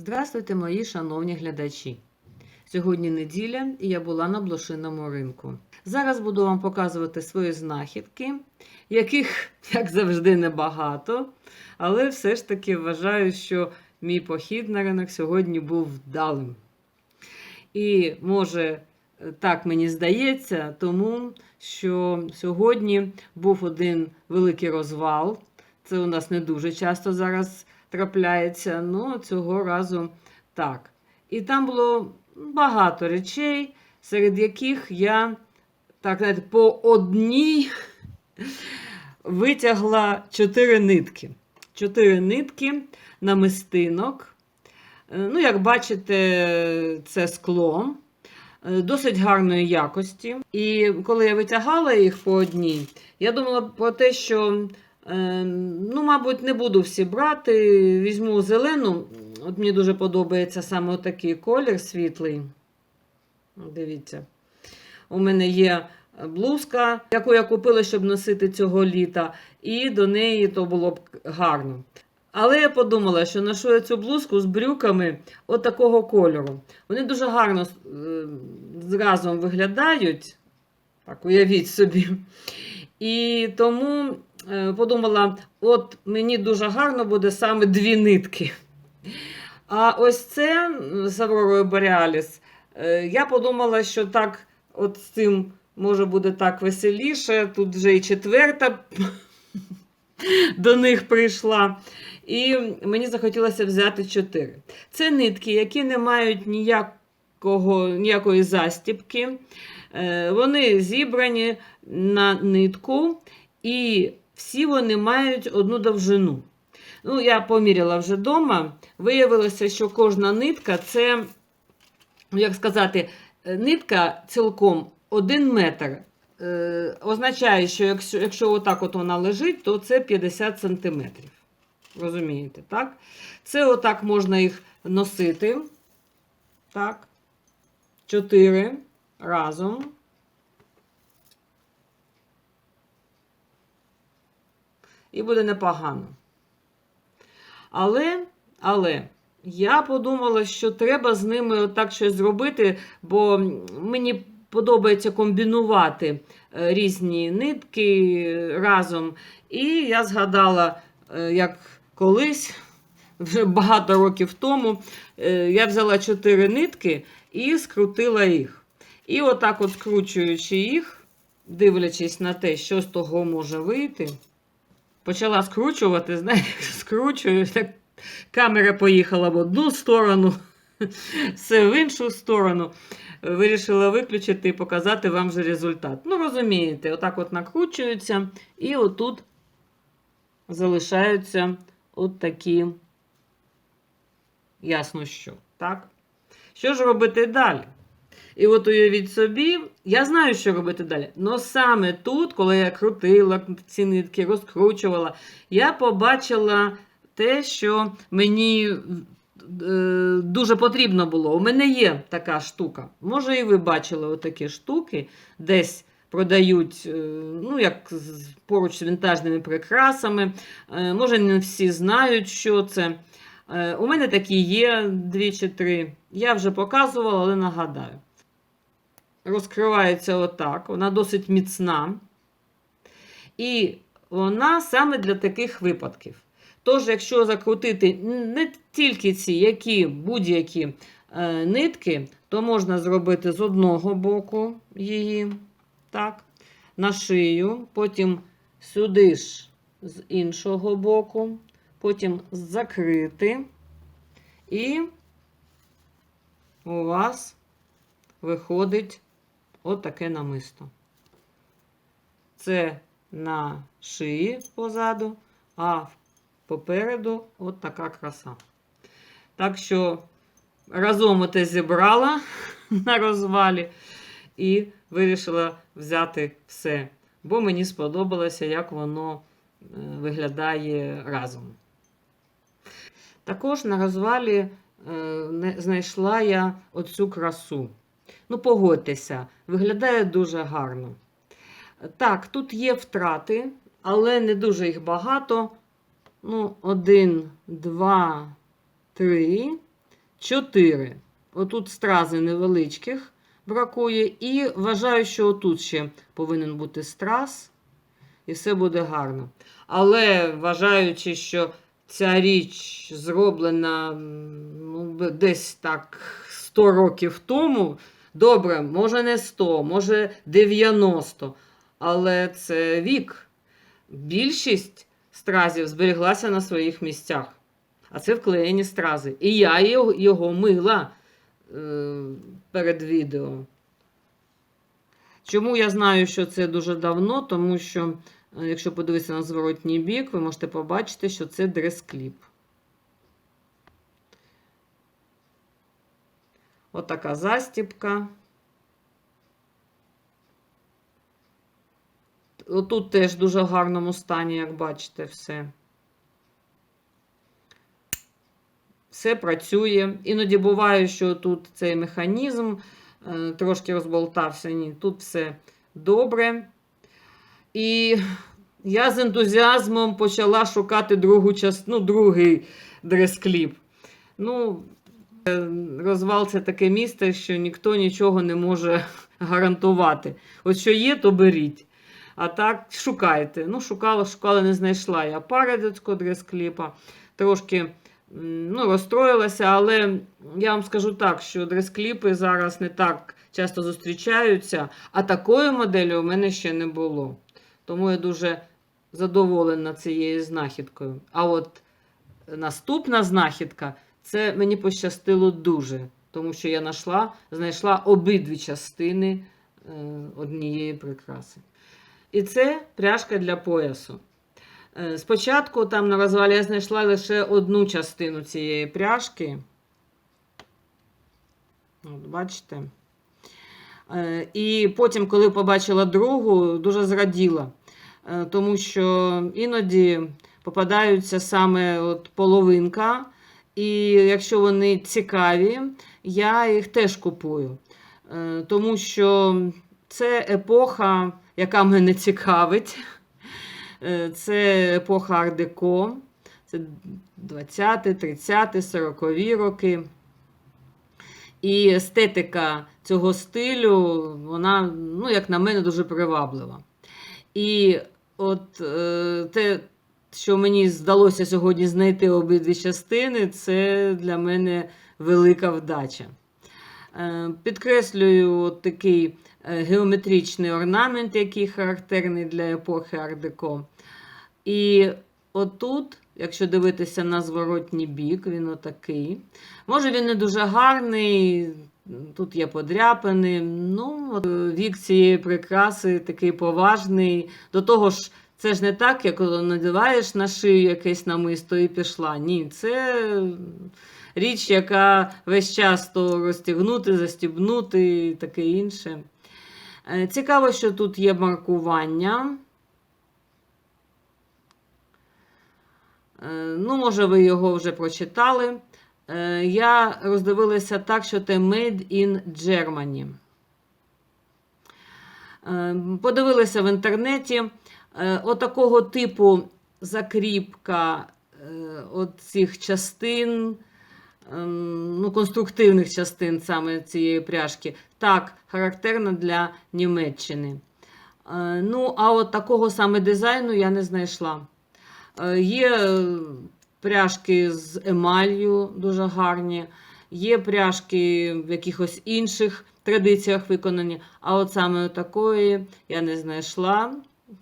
Здравствуйте, мої шановні глядачі! Сьогодні неділя і я була на блошиному ринку. Зараз буду вам показувати свої знахідки, яких, як завжди, небагато, але все ж таки вважаю, що мій похід на ринок сьогодні був вдалим. І може, так мені здається, тому що сьогодні був один великий розвал. Це у нас не дуже часто зараз трапляється, але цього разу так. І там було багато речей, серед яких я так знаєте, по одній витягла чотири нитки. Чотири нитки намистинок. Ну, як бачите, це скло е, досить гарної якості. І коли я витягала їх по одній, я думала про те, що, ну, мабуть, не буду всі брати. Візьму зелену. От мені дуже подобається саме такий колір світлий. Дивіться, у мене є блузка, яку я купила, щоб носити цього літа, і до неї то було б гарно. Але я подумала, що ношу я цю блузку з брюками от такого кольору. Вони дуже гарно е, разом виглядають. Так, уявіть собі. І тому подумала, от мені дуже гарно буде саме дві нитки. А ось це з Авророю Боріаліс. е, Я подумала, що так, от з цим може буде так веселіше. Тут вже і четверта до них прийшла. І мені захотілося взяти чотири. Це нитки, які не мають ніякого, ніякої застіпки. Е, Вони зібрані на нитку, і всі вони мають одну довжину. Ну, Я поміряла вже вдома. Виявилося, що кожна нитка це, ну, як сказати, е, нитка цілком один метр. Е, означає, що якщо, якщо отак от вона лежить, то це 50 сантиметрів. Розумієте, так? Це отак можна їх носити. Так. Чотири разом. І буде непогано. Але, але, я подумала, що треба з ними отак щось зробити, бо мені подобається комбінувати е, різні нитки разом. І я згадала, е, як колись, вже багато років тому, е, я взяла чотири нитки і скрутила їх. І отак, от скручуючи їх, дивлячись на те, що з того може вийти, почала скручувати, знаєте, скручую, так камера поїхала в одну сторону, все в іншу сторону. Вирішила виключити і показати вам вже результат. Ну, розумієте, отак от накручуються, і отут залишаються от такі, ясно що. Так? Що ж робити далі? І от уявіть собі, я знаю, що робити далі. Але саме тут, коли я крутила ці нитки, розкручувала, я побачила те, що мені е, дуже потрібно було. У мене є така штука. Може, і ви бачили отакі штуки, десь продають, е, ну, як поруч з вінтажними прикрасами. Е, Може, не всі знають, що це. У мене такі є дві чи три. Я вже показувала, але нагадаю. Розкривається отак, вона досить міцна. І вона саме для таких випадків. Тож, якщо закрутити не тільки ці, які будь-які е, нитки, то можна зробити з одного боку її, так, на шию, потім сюди ж з іншого боку, потім закрити, і у вас виходить отаке намисто. Це на шиї позаду, а попереду от така краса. Так що разом оте зібрала на розвалі і вирішила взяти все, бо мені сподобалося, як воно е, виглядає разом. Також на розвалі е, знайшла я оцю красу. Ну, погодьтеся, виглядає дуже гарно. Так, тут є втрати, але не дуже їх багато. Ну, один, два, три, 4. Отут стрази невеличких бракує. І вважаю, що отут ще повинен бути страз, і все буде гарно. Але вважаючи, що ця річ зроблена ну, десь так 100 років тому, добре, може не 100, може 90, але це вік. Більшість стразів зберіглася на своїх місцях. А це вклеєні стрази. І я його, мила е, перед відео. Чому я знаю, що це дуже давно? Тому що, е, якщо подивитися на зворотній бік, ви можете побачити, що це дрес-кліп. Отака застіпка. Отут теж в дуже гарному стані, як бачите, все. Все працює. Іноді буває, що тут цей механізм е, трошки розболтався. Ні, тут все добре. І я з ентузіазмом почала шукати другу частину, другий дрес-кліп. Ну, розвал це таке місце, що ніхто нічого не може гарантувати. От що є, то беріть. А так, шукайте. Ну, шукала, шукала, не знайшла я парадицького дрес-кліпа. Трошки ну, розстроїлася, але я вам скажу так, що дрес-кліпи зараз не так часто зустрічаються, а такої моделі у мене ще не було. Тому я дуже задоволена цією знахідкою. А от наступна знахідка це мені пощастило дуже, тому що я знайшла, знайшла обидві частини е, однієї прикраси. І це пряжка для поясу. Е, Спочатку там на розвалі я знайшла лише одну частину цієї пряжки. От, бачите? Е, І потім, коли побачила другу, дуже зраділа, тому що іноді попадаються саме от половинка, і якщо вони цікаві, я їх теж купую. Е, Тому що це епоха, яка мене цікавить. Е, Це епоха ар-деко, це 20, 30, 40 роки. І естетика цього стилю, вона, ну, як на мене, дуже приваблива. І от е, те, що мені здалося сьогодні знайти обидві частини, це для мене велика вдача. Е, Підкреслюю от такий е, геометричний орнамент, який характерний для епохи ар-деко. І отут, якщо дивитися на зворотній бік, він отакий. Може, він не дуже гарний, тут є подряпини. Ну, от, е, вік цієї прикраси такий поважний. До того ж, це ж не так, як коли надіваєш на шию якесь намисто і пішла. Ні, це річ, яка весь час то розтягнути, застібнути і таке інше. Е, Цікаво, що тут є маркування. Е, Ну, може, ви його вже прочитали. Е, Я роздивилася так, що це Made in Germany. Подивилася в інтернеті. Е, Отакого типу закріпка е, от цих частин, ем, ну, конструктивних частин саме цієї пряжки, так, характерна для Німеччини. Е, Ну, а от такого саме дизайну я не знайшла. Є пряжки з емалью дуже гарні, є пряжки в якихось інших традиціях виконані, а от саме такої я не знайшла.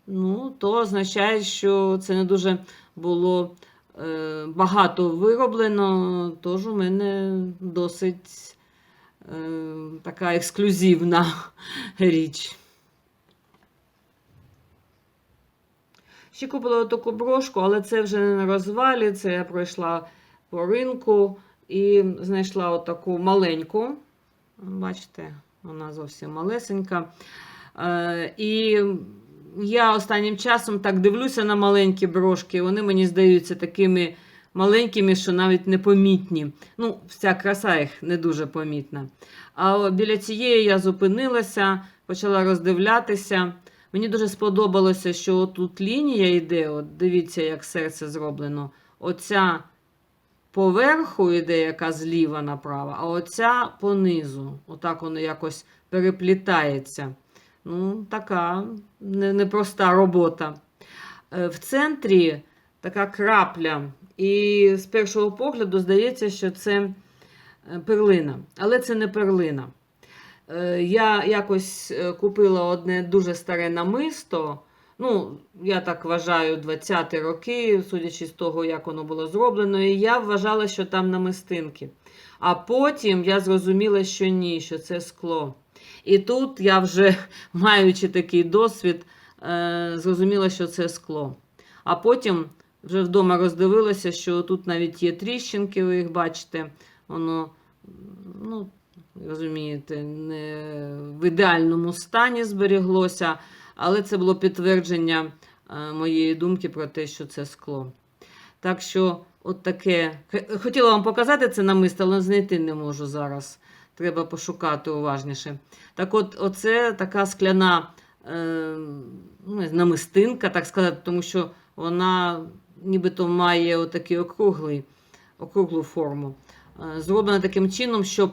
Ну, то означає, що це не дуже було е, багато вироблено, тож у мене досить е, така ексклюзивна річ. Ще купила таку брошку, але це вже не на розвалі. Це я пройшла по ринку і знайшла отаку маленьку. Бачите, вона зовсім малесенька. Е, і я останнім часом так дивлюся на маленькі брошки, вони мені здаються такими маленькими, що навіть непомітні. Ну, вся краса їх не дуже помітна. А біля цієї я зупинилася, почала роздивлятися. Мені дуже сподобалося, що тут лінія йде. От дивіться, як серце зроблено. Оця поверху йде, яка зліва направо, а оця понизу. Отак воно якось переплітається. Ну, така не- непроста робота. Е, В центрі така крапля, і з першого погляду здається, що це е, перлина, але це не перлина. Е, Я якось купила одне дуже старе намисто. Ну, я так вважаю, 20-ті роки, судячи з того, як воно було зроблено, і я вважала, що там намистинки. А потім я зрозуміла, що ні, що це скло. І тут я вже, маючи такий досвід, е, зрозуміла, що це скло. А потім вже вдома роздивилася, що тут навіть є тріщинки, ви їх бачите, воно, ну, розумієте, не в ідеальному стані зберіглося, але це було підтвердження е, моєї думки про те, що це скло. Так що, от таке. Хотіла вам показати це намисто, але знайти не можу зараз. Треба пошукати уважніше. Так от, оце така скляна е, ну, намистинка, так сказати, тому що вона нібито має отакий округлий, округлу форму. Е, зроблена таким чином, щоб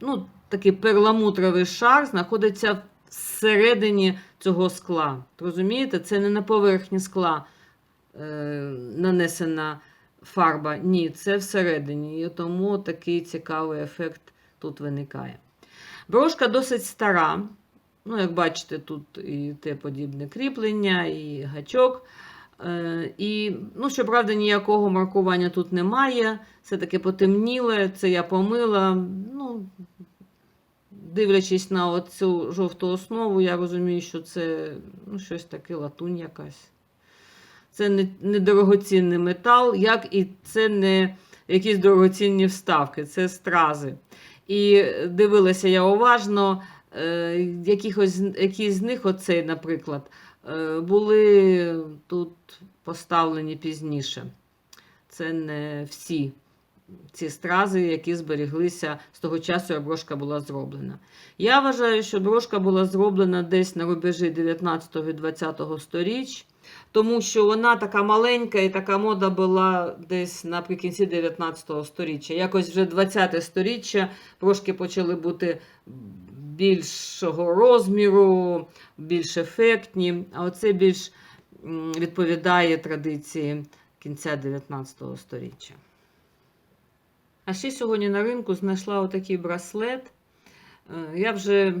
ну, такий перламутровий шар знаходиться всередині цього скла. Розумієте, це не на поверхні скла е, нанесена фарба. Ні, це всередині. І тому такий цікавий ефект тут виникає. Брошка досить стара. Ну, як бачите, тут і те подібне кріплення, і гачок. Е, і, ну, щоправда, ніякого маркування тут немає. Все таки потемніле, це я помила. Ну, дивлячись на цю жовту основу, я розумію, що це ну, щось таке латунь якась. Це не, не метал, як і це не якісь дорогоцінні вставки, це стрази. І дивилася я уважно, е, якихось, якісь з них, оцей, наприклад, е, були тут поставлені пізніше. Це не всі ці стрази, які зберіглися з того часу, як брошка була зроблена. Я вважаю, що брошка була зроблена десь на рубежі 19 і 20 сторіч, тому що вона така маленька і така мода була десь наприкінці 19 сторіччя. Якось вже 20 сторіччя брошки почали бути більшого розміру, більш ефектні, а оце більш відповідає традиції кінця 19 сторіччя. А ще сьогодні на ринку знайшла отакий браслет. Е, Я вже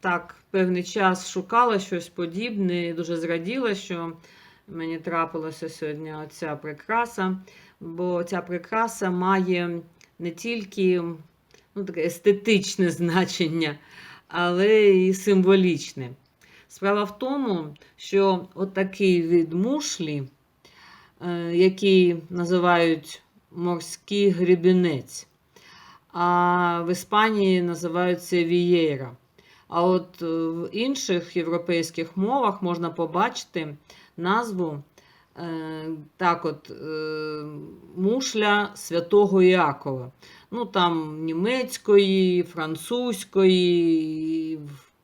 так певний час шукала щось подібне і дуже зраділа, що мені трапилася сьогодні ця прикраса, бо ця прикраса має не тільки ну, таке естетичне значення, але і символічне. Справа в тому, що отакий від мушлі, е, який називають морський гребінець, а в Іспанії називаються вієра. А от е, в інших європейських мовах можна побачити назву е, так от, е, мушля святого Іакова. Ну, там німецької, французької,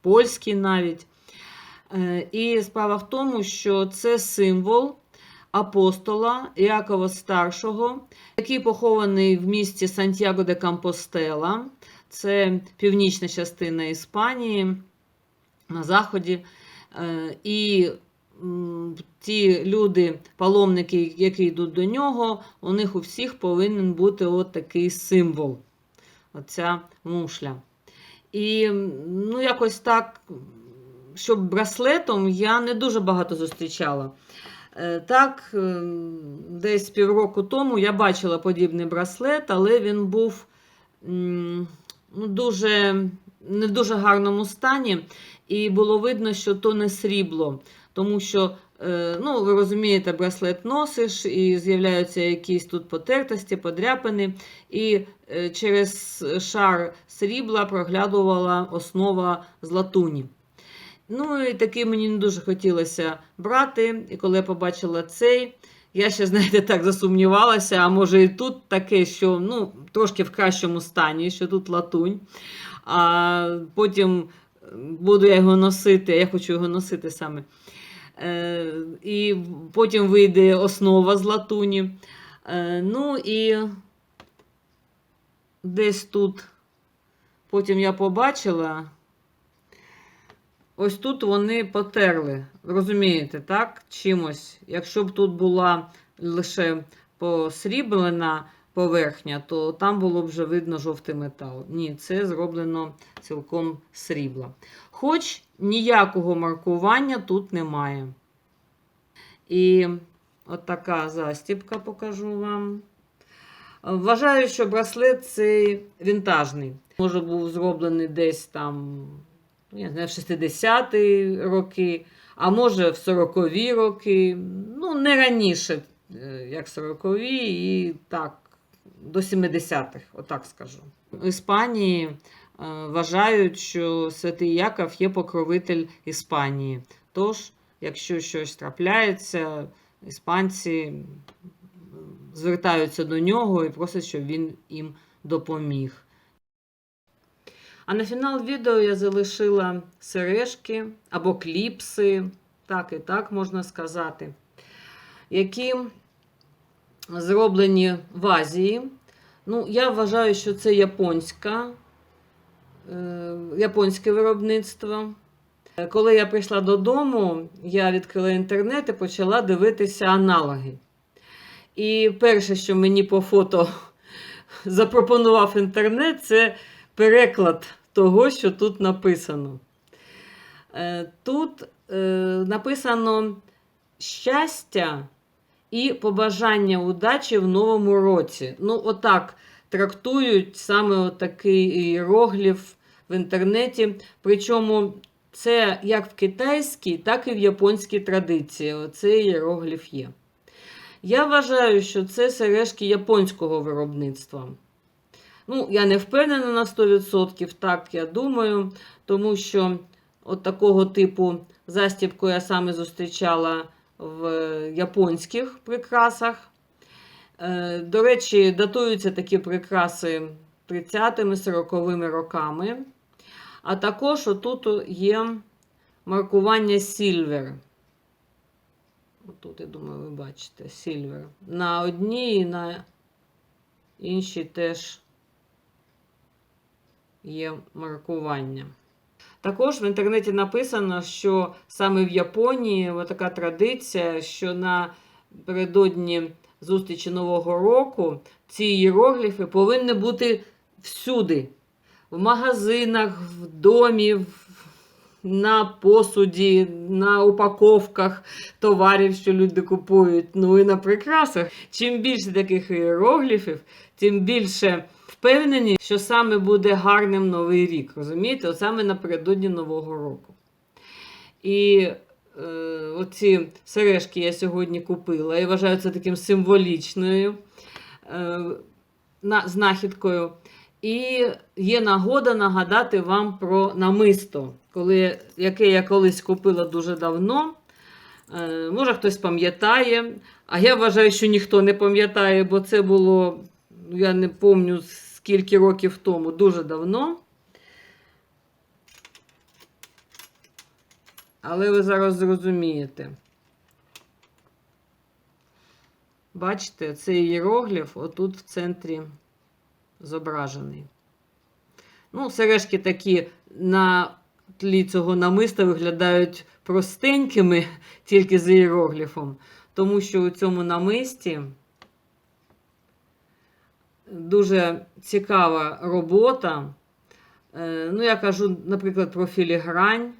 польській навіть. І справа в тому, що це символ апостола Іакова Старшого, який похований в місті Сантьяго де Кампостела. Це північна частина Іспанії на заході. Е, І ті люди, паломники, які йдуть до нього, у них у всіх повинен бути от такий символ. Оця мушля. І ну, якось так, щоб браслетом я не дуже багато зустрічала. Е, Так, е, десь півроку тому я бачила подібний браслет, але він був ну, дуже, не в дуже гарному стані, і було видно, що то не срібло, тому що, е, ну, ви розумієте, браслет носиш, і з'являються якісь тут потертості, подряпини, і через шар срібла проглядувала основа з латуні. Ну, і такий мені не дуже хотілося брати. І коли я побачила цей, я ще, знаєте, так засумнівалася, а може і тут таке, що ну, трошки в кращому стані, що тут латунь. А потім буду я його носити, я хочу його носити саме. Е, і потім вийде основа з латуні. Е, ну і десь тут, потім я побачила, ось тут вони потерли. Розумієте, так? Чимось. Якщо б тут була лише посріблена поверхня, то там було б вже видно жовтий метал. Ні, це зроблено цілком срібла. Хоч ніякого маркування тут немає. І от така застібка покажу вам. Вважаю, що браслет цей вінтажний. Може, був зроблений десь там, я не знаю, в 60-ті роки, а може в 40-ві роки. Ну, не раніше, е, як 40-ві, і так, до 70-х, отак скажу. В Іспанії е, вважають, що Святий Яков є покровитель Іспанії. Тож, якщо щось трапляється, іспанці звертаються до нього і просять, щоб він їм допоміг. А на фінал відео я залишила сережки або кліпси, так і так можна сказати, які зроблені в Азії. Ну, я вважаю, що це японська, е, японське виробництво. Коли я прийшла додому, я відкрила інтернет і почала дивитися аналоги. І перше, що мені по фото запропонував інтернет, це переклад того, що тут написано. Е, Тут е, написано щастя і побажання удачі в новому році. Ну, отак трактують саме такий іерогліф в інтернеті. Причому це як в китайській, так і в японській традиції. Оцей іерогліф є. Я вважаю, що це сережки японського виробництва. Ну, я не впевнена на 100%, так я думаю, тому що от такого типу застібку я саме зустрічала в японських прикрасах. Е, До речі, датуються такі прикраси 30-40-ми роками. А також отут є маркування Silver. Отут, я думаю, ви бачите Silver. На одній і на іншій теж є маркування. Також в інтернеті написано, що саме в Японії така традиція, що напередодні зустрічі Нового року ці іерогліфи повинні бути всюди. В магазинах, в домі, на посуді, на упаковках товарів, що люди купують, ну і на прикрасах. Чим більше таких іерогліфів, тим більше впевнені, що саме буде гарним новий рік. Розумієте? От саме напередодні Нового року. І е, оці сережки я сьогодні купила і вважаю це таким символічною е, на, знахідкою. І є нагода нагадати вам про намисто, коли, яке я колись купила дуже давно. Е, може, хтось пам'ятає, а я вважаю, що ніхто не пам'ятає, бо це було, ну, я не пам'ятаю скільки років тому, дуже давно. Але ви зараз зрозумієте. Бачите, цей іерогліф отут в центрі зображений. Ну, сережки такі на тлі цього намиста виглядають простенькими, тільки з іерогліфом, тому що у цьому намисті дуже цікава робота. Е, Ну, я кажу, наприклад, про філігрань.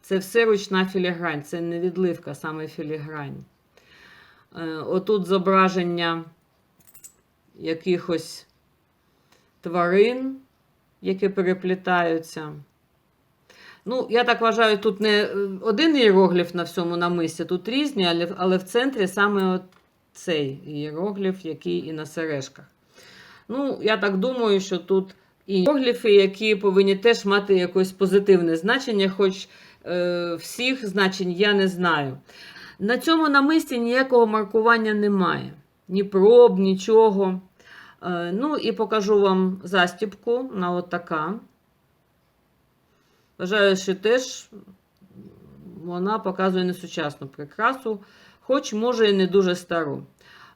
Це все ручна філігрань, це не відливка, саме філігрань. Е, Отут зображення якихось тварин, які переплітаються. Ну, я так вважаю, тут не е, один іерогліф на всьому намисті, тут різні, але, в центрі саме цей іерогліф, який і на сережках. Ну, я так думаю, що тут іерогліфи, які повинні теж мати якесь позитивне значення, хоч е, всіх значень я не знаю. На цьому намисті ніякого маркування немає. Ні проб, нічого. Е, ну і покажу вам застібку на отака. Вважаю, що теж вона показує несучасну прикрасу, хоч може і не дуже стару.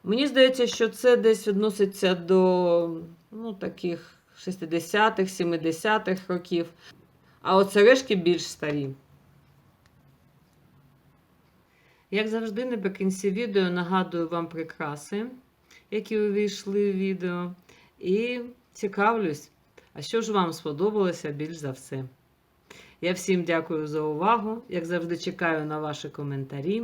Мені здається, що це десь відноситься до ну, таких 60-х, 70-х років. А от сережки більш старі. Як завжди, наприкінці відео нагадую вам прикраси, які увійшли в відео. І цікавлюсь, а що ж вам сподобалося більш за все. Я всім дякую за увагу. Як завжди, чекаю на ваші коментарі.